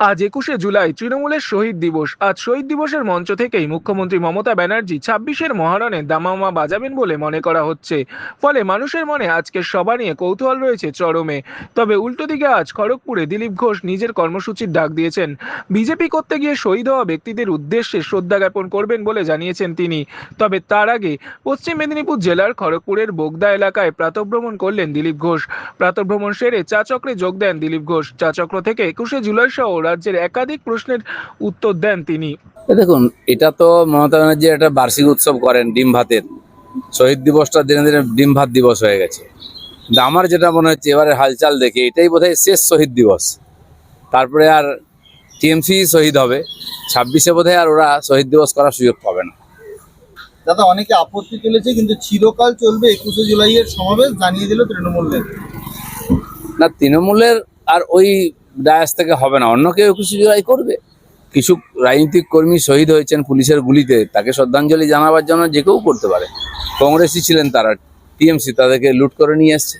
আজ একুশে জুলাই তৃণমূলের শহীদ দিবস। আজ শহীদ দিবসের মঞ্চ থেকেই মুখ্যমন্ত্রী মমতা ব্যানার্জি ছাব্বিশের মহারণে দামামা বাজাবেন বলে মনে করা হচ্ছে। ফলে মানুষের মনে আজকের সভা নিয়ে কৌতূহল রয়েছে চরমে। তবে উল্টো দিকে আজ খড়গপুরে দিলীপ ঘোষ নিজের কর্মসূচির ডাক দিয়েছেন। বিজেপি করতে গিয়ে শহীদ হওয়া ব্যক্তিদের উদ্দেশ্যে শ্রদ্ধা জ্ঞাপন করবেন বলে জানিয়েছেন তিনি। তবে তার আগে পশ্চিম মেদিনীপুর জেলার খড়গপুরের বোগদা এলাকায় প্রাতভ্রমণ করলেন দিলীপ ঘোষ। প্রাতভ্রমণ সেরে চা চক্রে যোগ দেন দিলীপ ঘোষ। চা চক্র থেকে একুশে জুলাই সহ রাজ্যের একাধিক প্রশ্নের উত্তর দেন তিনি। দেখুন এটা তো মমতা ব্যানার্জি একটা বার্ষিক উৎসব করেন ডিম ভাতের। শহীদ দিবসটা দিনে দিনে ডিম ভাত দিবস হয়ে গেছে। কিন্তু আমার যেটা মনে হচ্ছে এবারে হালচাল দেখে এটাই বোধহয় শেষ শহীদ দিবস। তারপরে আর টিএমসি শহীদ হবে ছাব্বিশে বোধহয় আর ওরা শহীদ দিবস করার সুযোগ পাবে না। দাদা অনেকে আপত্তি তুলেছে কিন্তু চিরকাল চলবে একুশে জুলাইয়ের সমাবেশ জানিয়ে দিল তৃণমূলের না তৃণমূলের আর ওই ডায়াস থেকে হবে না। অন্য কেউ কিছু জুলাই করবে। কিছু রাজনৈতিক কর্মী শহীদ হয়েছেন পুলিশের গুলিতে। তাকে শ্রদ্ধাঞ্জলি জানাবার জন্য যে কেউ করতে পারে। কংগ্রেসই ছিলেন তারা। টিএমসি তাদেরকে লুট করে নিয়ে এসছে।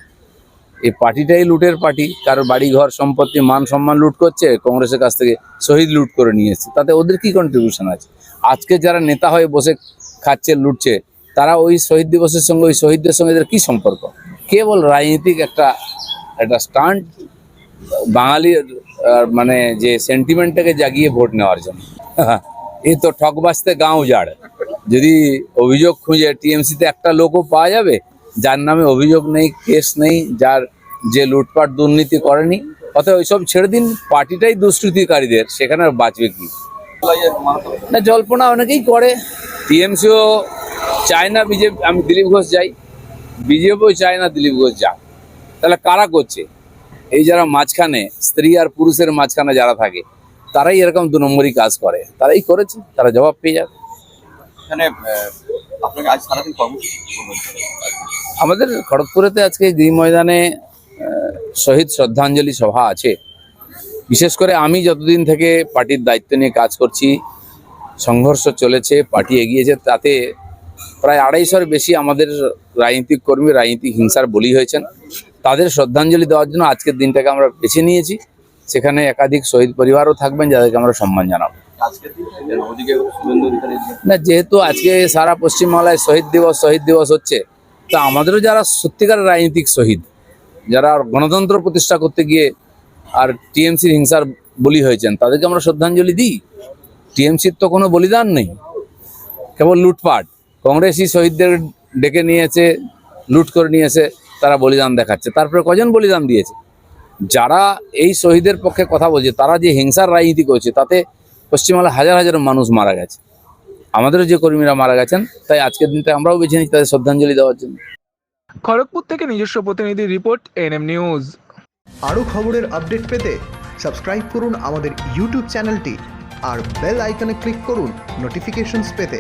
এই পার্টিটাই লুটের পার্টি। কারও বাড়ি ঘর সম্পত্তি, মান সম্মান লুট করছে, কংগ্রেসের কাছ থেকে শহীদ লুট করে নিয়ে এসছে। তাতে ওদের কি কন্ট্রিবিউশন আছে? আজকে যারা নেতা হয়ে বসে খাচ্ছে, লুটছে, তারা ওই শহীদ দিবসের সঙ্গে, ওই শহীদদের সঙ্গে এদের কী সম্পর্ক? কেবল রাজনীতিক একটা একটা স্টান্ট বাঙালির মানে যে সেন্টিমেন্টটাকে জাগিয়ে ভোট নেওয়ার জন্য। এই তো ঠকবাজতে গাঁ উজাড় যদি অভিযোগ খুঁজে, টিএমসিতে একটা লোকও পাওয়া যাবে, যার নামে অভিযোগ নেই, কেস নেই, যার যে লুটপাট দুর্নীতি করেনি অথবা ওইসব ছেড়ে দিন, পার্টিটাই দুষ্কৃতিকারীদের, সেখানে আর বাঁচবে কি? না, জল্পনা অনেকেই করে। টিএমসিও চায় না বিজেপি, আমি দিলীপ ঘোষ যাই। বিজেপিও চায় না দিলীপ ঘোষ যাক। তাহলে কারা করছে? এই যারা মাঝখানে স্ত্রী আর পুরুষের মাঝখানে যারা থাকে তারাই এরকম দু নম্বরই কাজ করে। তারাই করেছে তারা জবাব পেয়ে যাবে। এখানে আপনাকে আজ সারাদিন আমাদের খড়গপুরেতে আজকে গৃহ ময়দানে শহীদ শ্রদ্ধাঞ্জলি সভা আছে। বিশেষ করে আমি যতদিন থেকে পার্টির দায়িত্ব নিয়ে কাজ করছি সংঘর্ষ চলেছে পার্টি এগিয়েছে তাতে প্রায় আড়াইশোর বেশি আমাদের রাজনীতিক কর্মী রাজনীতিক হিংসার বলি হয়েছেন। তাদের শ্রদ্ধাঞ্জলি দেওয়ার জন্য আজকের দিনটাকে আমরা বেছে নিয়েছি। সেখানে একাধিক শহীদ পরিবারও থাকবেন যাদেরকে আমরা সম্মান জানাব। না যেহেতু আজকে সারা পশ্চিমবাংলায় শহীদ দিবস শহীদ দিবস হচ্ছে তা আমাদেরও যারা সত্যিকার রাজনীতিক শহীদ যারা গণতন্ত্র প্রতিষ্ঠা করতে গিয়ে আর টিএমসির হিংসার বলি হয়েছেন তাদেরকে আমরা শ্রদ্ধাঞ্জলি দিই। টিএমসির তো কোনো বলিদান নেই। কেবল লুটপাট। কংগ্রেসই শহীদদের ডেকে নিয়েছে লুট করে নিয়েছে। তারা বলিদান দেখাচ্ছে। তারপরে কজন বলিদান দিয়েছে? যারা এই শহীদের পক্ষে কথা বলছে তারা যে হিংসার রাজনীতি করছে তাতে পশ্চিমবাংলায় হাজার হাজার মানুষ মারা গেছে। আমাদেরও যে কর্মীরা মারা গেছেন তাই আজকের দিনটা আমরাও বেছে নিচ্ছি তাদের শ্রদ্ধাঞ্জলি দেওয়ার জন্য। খড়গপুর থেকে নিজস্ব প্রতিনিধি রিপোর্ট এনএম নিউজ। আরও খবরের আপডেট পেতে সাবস্ক্রাইব করুন আমাদের ইউটিউব চ্যানেলটি আর বেল আইকনে ক্লিক করুন নোটিফিকেশনস পেতে।